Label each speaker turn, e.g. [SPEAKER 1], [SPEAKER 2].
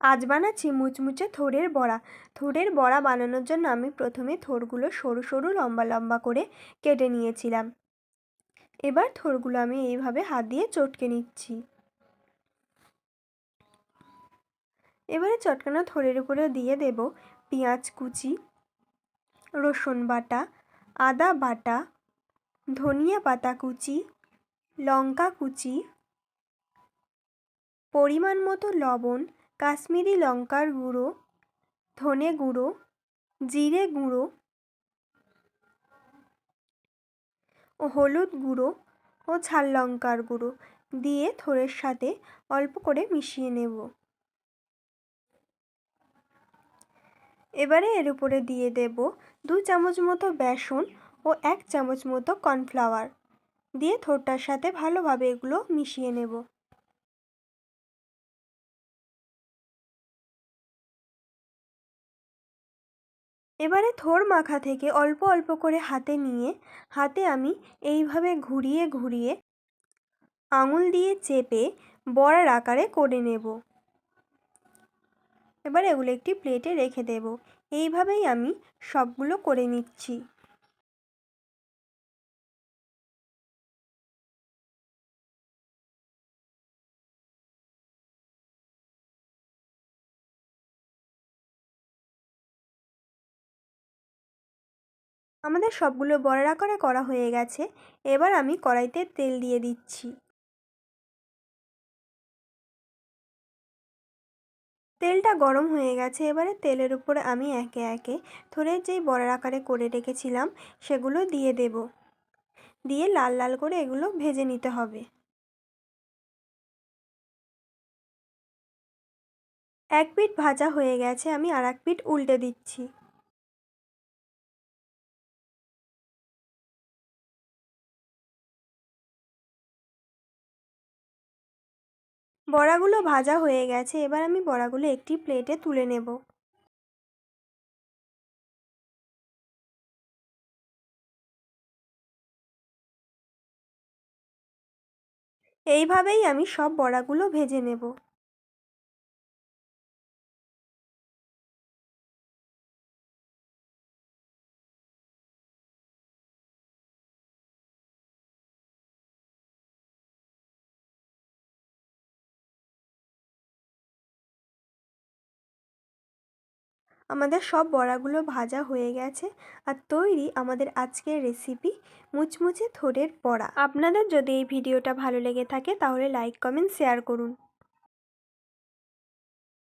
[SPEAKER 1] আজ বানাচ্ছি মুচমুচে থোড়ের বড়া। থোড়ের বড়া বানানোর জন্য আমি প্রথমে থোড়গুলো সরু সরু লম্বা লম্বা করে কেটে নিয়েছিলাম। এবার থোড়গুলো আমি এইভাবে হাত দিয়ে চটকে নিচ্ছি। এবারে চটকানো থোড়ের উপরে দিয়ে দেব পেঁয়াজ কুচি, রসুন বাটা, আদা বাটা, ধনিয়া পাতা কুচি, লঙ্কা কুচি, পরিমাণ মতো লবণ কাশ্মীরি লঙ্কার গুঁড়ো, ধনে গুঁড়ো, জিরে গুঁড়ো ও হলুদ গুঁড়ো ও ঝাল লঙ্কার গুঁড়ো দিয়ে থোড়ের সাথে অল্প করে মিশিয়ে নেব। এবারে এর উপরে দিয়ে দেব দু চামচ মতো বেসন ও এক চামচ মতো কর্নফ্লাওয়ার। দিয়ে থোরটার সাথে ভালোভাবে এগুলো মিশিয়ে নেব। এবারে থোর মাখা থেকে অল্প অল্প করে হাতে নিয়ে, হাতে আমি এইভাবে ঘুরিয়ে ঘুরিয়ে আঙুল দিয়ে চেপে বড়ার আকারে করে নেব। এবার এগুলো একটি প্লেটে রেখে দেব। এইভাবেই আমি সবগুলো করে নিচ্ছি। আমাদের সবগুলো বড়া আকারে করা হয়ে গেছে। এবার আমি কড়াইতে তেল দিয়ে দিচ্ছি। তেলটা গরম হয়ে গেছে, এবারে তেলের উপরে আমি একে একে থোড়ের যেই বড়ার আকারে করে রেখেছিলাম, সেগুলো দিয়ে দেব। দিয়ে লাল লাল করে এগুলো ভেজে নিতে হবে। এক পিঠ ভাজা হয়ে গেছে, আমি আর এক পিঠ উল্টে দিচ্ছি। বড়াগুলো ভাজা হয়ে গেছে, এবার আমি বড়াগুলো একটি প্লেটে তুলে নেব। এইভাবেই আমি সব বড়াগুলো ভেজে নেব। আমাদের সব বড়াগুলো ভাজা হয়ে গেছে আর তৈরি আমাদের আজকের রেসিপি মুচমুচে থোড়ের বড়া। আপনাদের যদি এই ভিডিওটা ভালো লেগে থাকে তাহলে লাইক কমেন্ট শেয়ার করুন।